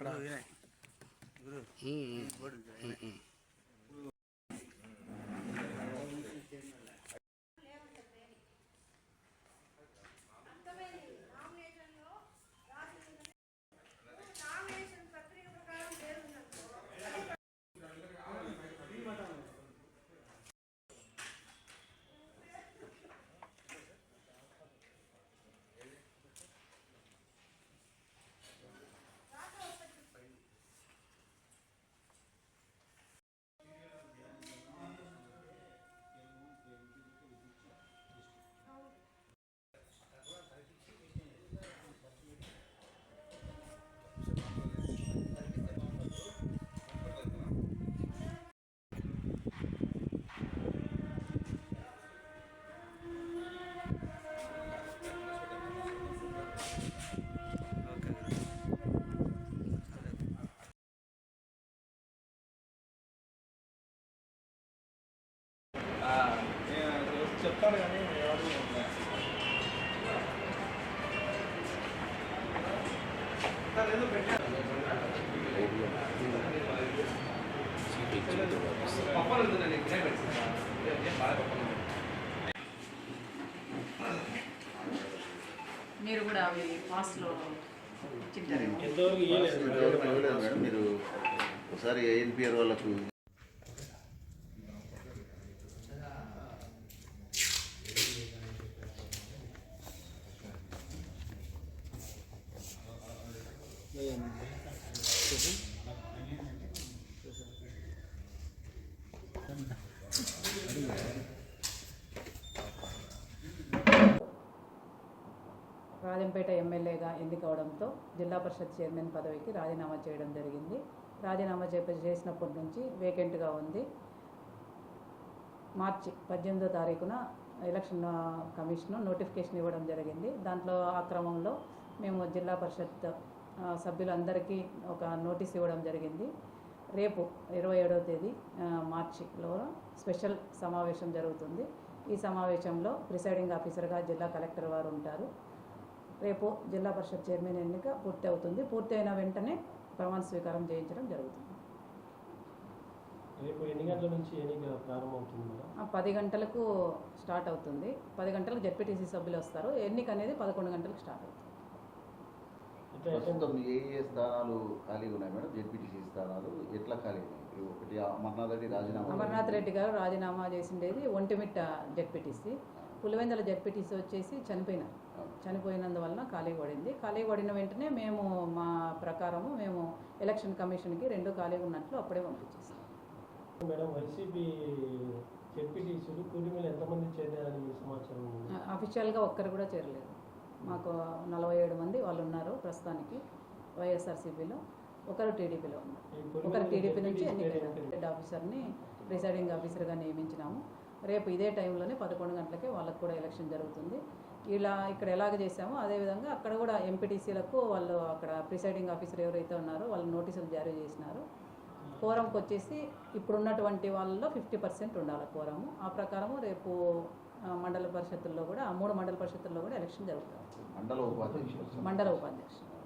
குரு குரு போட்டு మీరు కూడా అవి పాస్లో ఎంతవరకు మీరు ఒకసారి ఏఎన్పిఆర్ వాళ్ళకు రాజంపేట ఎమ్మెల్యేగా ఎన్నికవడంతో జిల్లా పరిషత్ చైర్మన్ పదవికి రాజీనామా చేయడం జరిగింది. రాజీనామా చేప చేసినప్పటి నుంచి వేకెంట్గా ఉంది. మార్చి పద్దెనిమిదో తారీఖున ఎలక్షన్ కమిషన్ నోటిఫికేషన్ ఇవ్వడం జరిగింది. దాంట్లో ఆ క్రమంలో మేము జిల్లా పరిషత్ సభ్యులందరికీ ఒక నోటీస్ ఇవ్వడం జరిగింది. రేపు ఇరవై ఏడవ తేదీ మార్చిలో స్పెషల్ సమావేశం జరుగుతుంది. ఈ సమావేశంలో ప్రిసైడింగ్ ఆఫీసర్గా జిల్లా కలెక్టర్ వారు ఉంటారు. రేపు జిల్లా పరిషత్ చైర్మన్ ఎన్నిక పూర్తి అవుతుంది. పూర్తి అయిన వెంటనే ప్రమాణ స్వీకారం చేయించడం జరుగుతుంది. రేపు ఎన్ని గంటల నుంచి ఎన్నిక ప్రారంభమవుతుంది మేడం? ఆ, పది గంటలకు స్టార్ట్ అవుతుంది. పది గంటలకు జెడ్పీటీసీ సభ్యులు వస్తారు. ఎన్నిక అనేది పదకొండు గంటలకు స్టార్ట్ అవుతుంది. ప్రస్తుతం ఏ ఏ స్థానాలు ఖాళీగా ఉన్నాయి మేడం? జెడ్పీటీసీ స్థానాలు ఎట్లా ఖాళీ ఉన్నాయి? ఒకటి అమర్నాథ్ రెడ్డి రాజీనామా అమర్నాథ్ రెడ్డి గారు రాజీనామా చేసిండేది ఒంటిమిట్ట జెడ్పీటీసీ. పులివెందుల జెడ్పీటీసీ వచ్చేసి చనిపోయినారు. చనిపోయినందువలన ఖాళీ పడింది. ఖాళీ పడిన వెంటనే మేము మా ప్రకారము మేము ఎలక్షన్ కమిషన్కి రెండు ఖాళీగా ఉన్నట్లు అప్పుడే పంపించేసాం. మేడం వైసీపీ జెడ్పీటీసీలు కూలి మీద ఎంతమంది చేరారని సమాచారం? అఫీషియల్గా ఒక్కరు కూడా చేరలేదు. మాకు నలభై ఏడు మంది వాళ్ళు ఉన్నారు ప్రస్తుతానికి వైఎస్ఆర్సీపీలో. ఒకరు టీడీపీలో ఉన్నారు. ఒకరు టీడీపీ నుంచి ఎన్నికైన? హెడ్ ఆఫీసర్ని ప్రిసైడింగ్ ఆఫీసర్గా నియమించినాము. రేపు ఇదే టైంలోనే పదకొండు గంటలకే వాళ్ళకు కూడా ఎలక్షన్ జరుగుతుంది. ఇలా ఇక్కడ ఎలాగ చేసామో అదేవిధంగా అక్కడ కూడా ఎంపీటీసీలకు వాళ్ళు అక్కడ ప్రిసైడింగ్ ఆఫీసర్ ఎవరైతే ఉన్నారో వాళ్ళు నోటీసులు జారీ చేసినారు. కోరంకి వచ్చేసి ఇప్పుడున్నటువంటి వాళ్ళలో ఫిఫ్టీ పర్సెంట్ ఉండాలి కోరము ఆ ప్రకారము రేపు మండల పరిషత్తుల్లో కూడా ఆ మూడు మండల పరిషత్తుల్లో కూడా ఎలక్షన్ జరుగుతుంది. మండల ఉపాధ్యక్షులు. మండల ఉపాధ్యక్షులు.